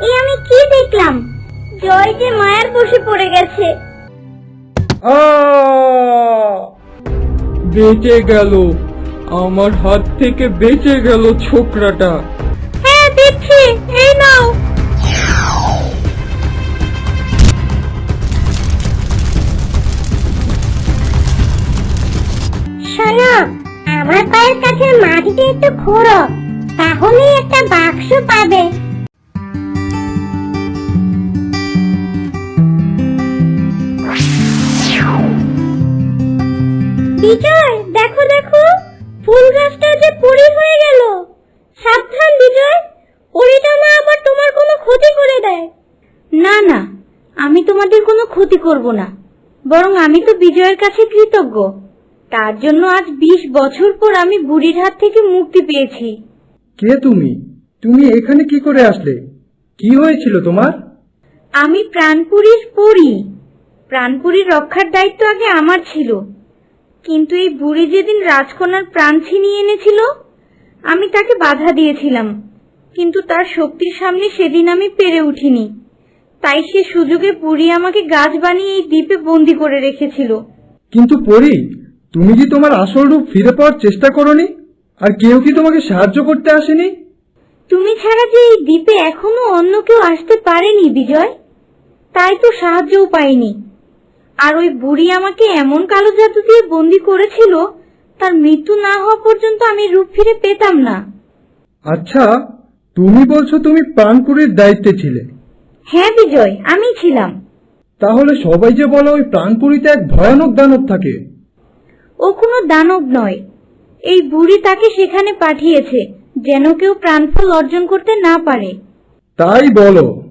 এই আমি কি দেখলাম? জয় যে মায়ের বসে পড়ে গেছে। আ! বেঁচে গেল। আমার হাত থেকে বেঁচে গেল ছোকরাটা। হ্যাঁ দিচ্ছি এই নাও। শোনো আমার পায়ের কাছে মাটিতে একটু খোঁড়ো তাহলেই একটা বাক্স পাবে। বিজয় দেখো দেখো ফুল গাছটা যে পরি হয়ে গেল। সাবধান বিজয় পরিটা না আবার তোমার কোনো ক্ষতি করে দেয়। না না আমি তোমাদের কোনো ক্ষতি করব না বরং আমি তো বিজয়ের কাছে কৃতজ্ঞ। তার জন্য আজ বিশ বছর পর আমি বুড়ির হাত থেকে মুক্তি পেয়েছি। কে তুমি? তুমি এখানে কি করে আসলে? কি হয়েছিল তোমার? আমি প্রাণপুরীর পড়ি প্রাণপুরীর রক্ষার দায়িত্ব আগে আমার ছিল। কিন্তু এই বুড়ি যেদিন রাজকন্যার প্রাণ ছিনিয়ে এনেছিল আমি তাকে বাধা দিয়েছিলাম। কিন্তু তার শক্তির সামনে সেদিন আমি পেরে উঠিনি। তাই সে সুযোগে বুড়ি আমাকে গাছ বানিয়ে এই দ্বীপে বন্দি করে রেখেছিল। কিন্তু পরি তুমি কি তোমার আসল রূপ ফিরে পাওয়ার চেষ্টা করনি? আর কেউ কি তোমাকে সাহায্য করতে আসেনি? তুমি ছাড়া যে এই দ্বীপে এখনও অন্য কেউ আসতে পারেনি বিজয় তাই তো সাহায্যও পাইনি। আর ওই বুড়ি আমাকে এমন কালো জাদু দিয়ে বন্দি করেছিল তার মৃত্যু না হওয়া পর্যন্ত আমি রূপ ফিরে পেতাম না। আচ্ছা তুমি বলছো তুমি প্রাণপুরীর দায়িত্বে ছিলে। হ্যাঁ বিজয় আমি ছিলাম। তাহলে সবাই যে বলে ওই প্রাণপুরীতে এক ভয়ানক দানব থাকে। ও কোনো দানব নয়। এই বুড়ি তাকে সেখানে পাঠিয়েছে যেন কেউ প্রাণফল অর্জন করতে না পারে। তাই বলো।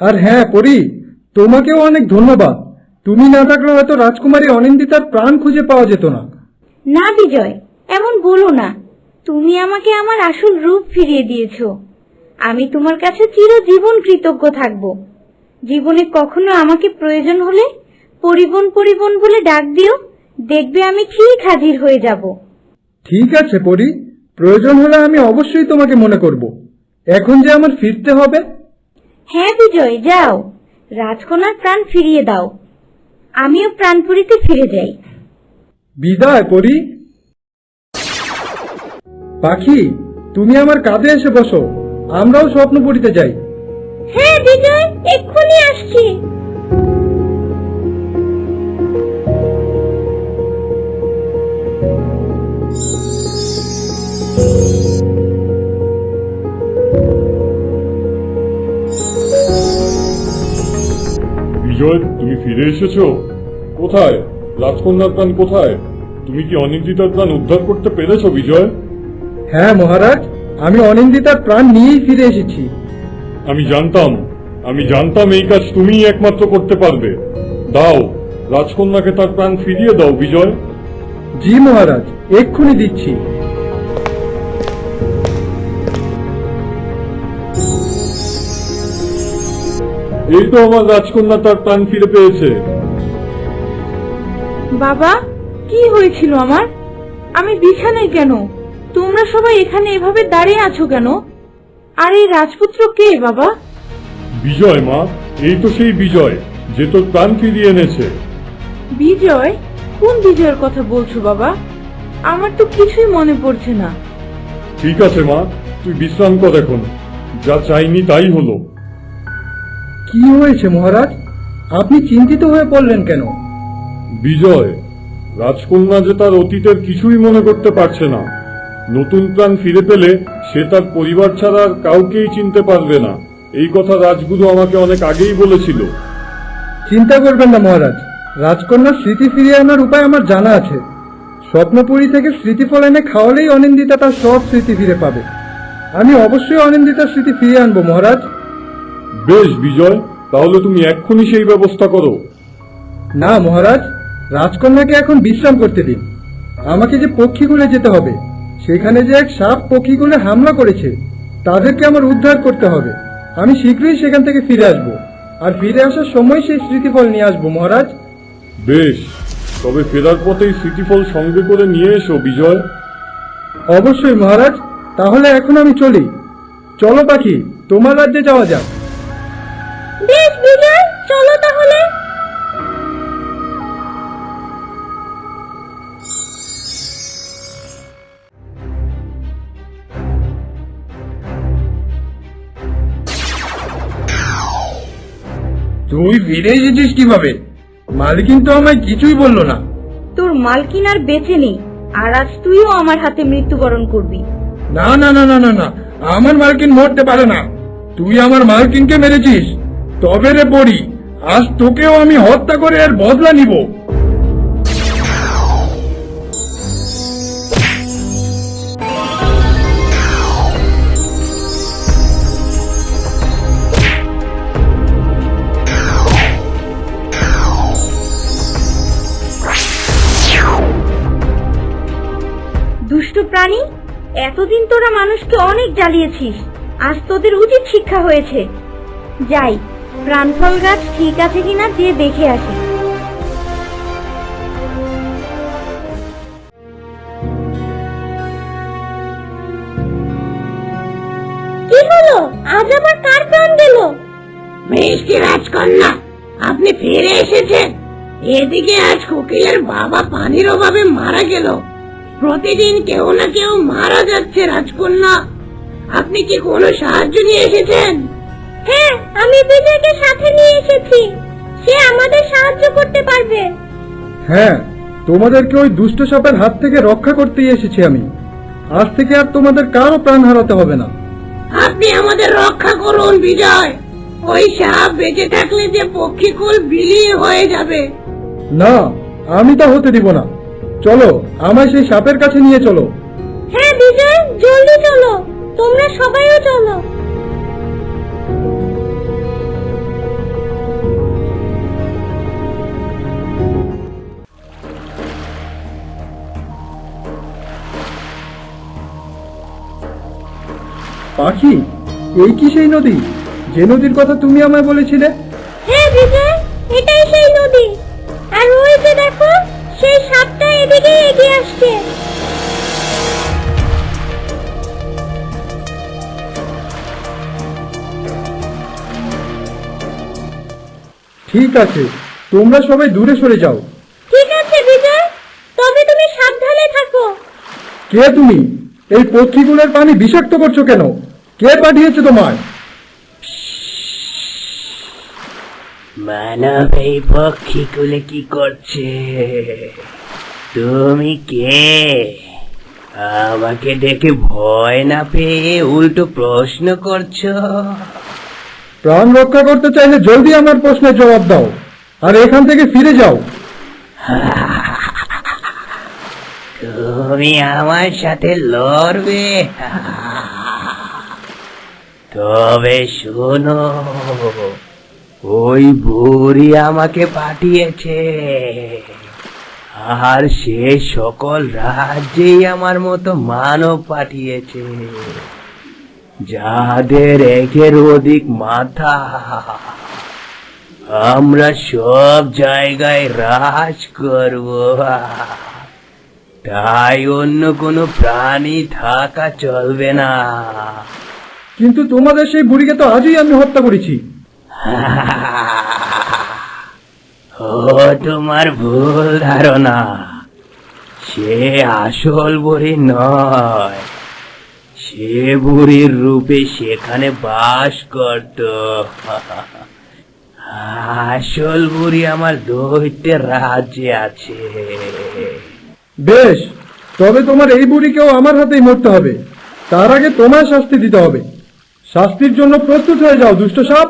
আর হ্যাঁ পরি তোমাকেও অনেক ধন্যবাদ। তুমি না থাকলে হয়তো রাজকুমারী অনিন্দিতার প্রাণ খুঁজে পাওয়া যেত না। না বিজয় এমন বলো না। তুমি আমাকে আমার আসল রূপ ফিরিয়ে দিয়েছ। আমি তোমার কাছে চিরজীবন কৃতজ্ঞ থাকব। জীবনে কখনো আমাকে প্রয়োজন হলে পরিবন পরিবন বলে ডাক দিও দেখবে আমি ঠিক হাজির হয়ে যাব। ঠিক আছে পরি প্রয়োজন হলে আমি অবশ্যই তোমাকে মনে করব। এখন যে আমার ফিরতে হবে। হ্যাঁ বিজয় যাও। রাজকন্যার প্রাণ ফিরিয়ে দাও। আমিও প্রাণপুরিতে ফিরে যাই। বিদায় পরি। পাখি তুমি আমার কাঁধে এসে বসো। আমরাও স্বপ্ন স্বপ্নপুরীতে যাই। হ্যাঁ বিজয় এক্ষুনি আসছি। তুমি ফিরে এসেছ? কোথায়? রাজকন্যার প্রাণ কোথায়? তুমি কি অনিন্দিতার প্রাণ উদ্ধার করতে পেরেছ বিজয়? হ্যাঁ মহারাজ আমি অনিন্দিতার প্রাণ নিয়েই ফিরে এসেছি। আমি জানতাম আমি জানতাম এই কাজ তুমিই একমাত্র করতে পারবে। দাও রাজকন্যাকে তার প্রাণ ফিরিয়ে দাও বিজয়। জি মহারাজ এক্ষুনি দিচ্ছি। এই তো আমার রাজকন্যা তার প্রাণ ফিরে পেয়েছে। বাবা কি হয়েছিল আমার? আমি বিছানায় কেন? তোমরা সবাই এখানে এভাবে দাঁড়িয়ে আছো কেন? আর এই রাজপুত্র কে বাবা? বিজয় মা এই তো সেই বিজয় যে তোর প্রাণ ফিরিয়ে এনেছে। বিজয়? কোন বিজয়ের কথা বলছো বাবা? আমার তো কিছুই মনে পড়ছে না। ঠিক আছে মা তুই বিশ্রাম কর এখন। যা চাইনি তাই হলো। কি হয়েছে মহারাজ? আপনি চিন্তিত হয়ে পড়লেন কেন? বিজয় রাজকন্যা যে তার অতীতের কিছুই মনে করতে পারছে না। নতুন প্রাণ ফিরে পেলে সে তার পরিবার ছাড়া আর কাউকেই চিনতে পারবে না। এই কথা রাজগুরু আমাকে অনেক আগেই বলেছিল। চিন্তা করবেন না মহারাজ। রাজকন্যার স্মৃতি ফিরিয়ে আনার উপায় আমার জানা আছে। স্বপ্নপুরী থেকে স্মৃতিফল এনে খাওয়ালেই অনিন্দিতা তার সব স্মৃতি ফিরে পাবে। আমি অবশ্যই অনিন্দিতার স্মৃতি ফিরিয়ে আনব মহারাজ। বেশ বিজয় তাহলে তুমি এক্ষুনি সেই ব্যবস্থা করো। না মহারাজ রাজকন্যাকে এখন বিশ্রাম করতে দিন। আমাকে যে পক্ষীগুলে যেতে হবে সেখানে যে এক সাপ পক্ষীগুলে হামলা করেছে তাদেরকে আমার উদ্ধার করতে হবে। আমি শীঘ্রই সেখান থেকে ফিরে আসব। আর ফিরে আসার সময় সেই স্মৃতিফল নিয়ে আসব মহারাজ। বেশ তবে ফেরার পথেই স্মৃতিফল সঙ্গে করে নিয়ে এসো বিজয়। অবশ্যই মহারাজ তাহলে এখন আমি চলি। চলো পাখি তোমার রাজ্যে যাওয়া যাক। বেশ বিজয় চলো তাহলে। তুই ফিরে এসেছিস কীভাবে? মালিকিন তো আমায় কিছুই বলল না। তোর মালকিন আর বেঁচে নেই আর আজ তুইও আমার হাতে মৃত্যুবরণ করবি। না না না না না না আমার মালকিন মরতে পারে না। তুই আমার মালকিনকে মেরেছিস। তবে রে পড়ি, আজ তোকেও আমি হত্যা করে এর বদলা নিব। দুষ্ট প্রাণী, এতদিন তোরা মানুষকে অনেক জ্বালিয়েছিস, আজ তোদের উচিত শিক্ষা হয়েছে। যাই প্রাণফল গাছ ঠিক আছে কিনা যে দেখে আসি। কি হলো? আজ কার প্রাণ গেল? মিষ্টি রাজকন্যা, আপনি ফিরে এসেছেন। এদিকে আজ কোকিলের বাবা পানির অভাবে মারা গেল। প্রতিদিন কেউ না কেউ মারা যাচ্ছে, রাজকন্যা। আপনি কি কোনো সাহায্য নিয়ে এসেছেন? হ্যাঁ আমি বিজয়কে সাথে নিয়ে এসেছি। সে আমাদের সাহায্য করতে পারবে। হ্যাঁ তোমাদেরকে ওই দুষ্ট সাপের হাত থেকে রক্ষা করতেই এসেছি আমি। আজ থেকে আর তোমাদের কারও প্রাণ হারাতে হবে না। আপনি আমাদের রক্ষা করুন বিজয়। ওই সাপ বেঁচে থাকলে যে পক্ষীকুল বিলীন হয়ে যাবে। না আমি তা হতে দিব না। চলো আমায় সেই সাপের কাছে নিয়ে চলো। হ্যাঁ বিজয় জলদি চলো। তোমরা সবাইও চলো। পাখি? এই কি সেই নদী? যে নদীর কথা তুমি আমায় বলেছিলে? হ্যাঁ বিজয় এটাই সেই নদী। আর ওই যে দেখো সেই সাপটা এদিকে এগিয়ে আসছে। ঠিক আছে তোমরা সবাই দূরে সরে যাও। ঠিক আছে বিজয় তবে তুমি সাবধানে থাকো। কে তুমি? এই পক্ষীগুলোর পানি বিষাক্ত করছ কেন? কে পাঠিয়েছে তোমায়? মানব এই পক্ষীকুলে কি করছে? তুমি কে? আমাকে দেখে ভয় না পেয়ে উল্টো প্রশ্ন করছ? প্রাণ রক্ষা করতে চাইলে জলদি আমার প্রশ্নের জবাব দাও আর এখান থেকে ফিরে যাও। তুমি আমার সাথে লড়বে। তবে শোনো, ওই বুড়ি আমাকে পাঠিয়েছে। আর সে সকল রাজ্যেই আমার মতো মানব পাঠিয়েছে। যাদের একের অধিক মাথা, আমরা সব জায়গায় রাজ করব। তাই অন্য কোনো প্রাণী থাকা চলবে না। কিন্তু তোমাদের সেই বুড়িকে তো আজই আমি হত্যা করেছি। ও তোমার ভুল ধারণা। সে আসল বুড়ি নয়। সে বুড়ির রূপে সেখানে বাস করত। আসল বুড়ি আমার দৈত্যের রাজ্যে আছে। বেশ, তবে তোমার এই বুড়িকেও আমার হাতেই মরতে হবে। তার আগে তোমায় শাস্তি দিতে হবে। শাস্তির জন্য প্রস্তুত হয়ে যাও, দুষ্ট সাপ।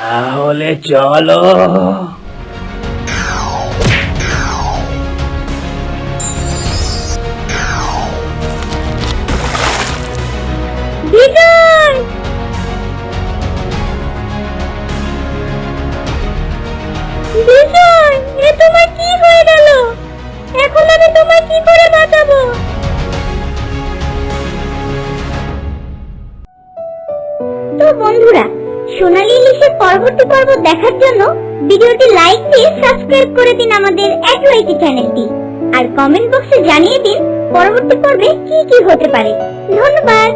তাহলে চলো। বন্ধুরা, সোনালী ইলিশের পরবর্তী পর্ব দেখার জন্য ভিডিওটি লাইক দিয়ে সাবস্ক্রাইব করে দিন আমাদের অ্যাডওয়াইটি চ্যানেলটি আর কমেন্ট বক্সে জানিয়ে দিন পরবর্তী পর্বে কি কি হতে পারে। ধন্যবাদ।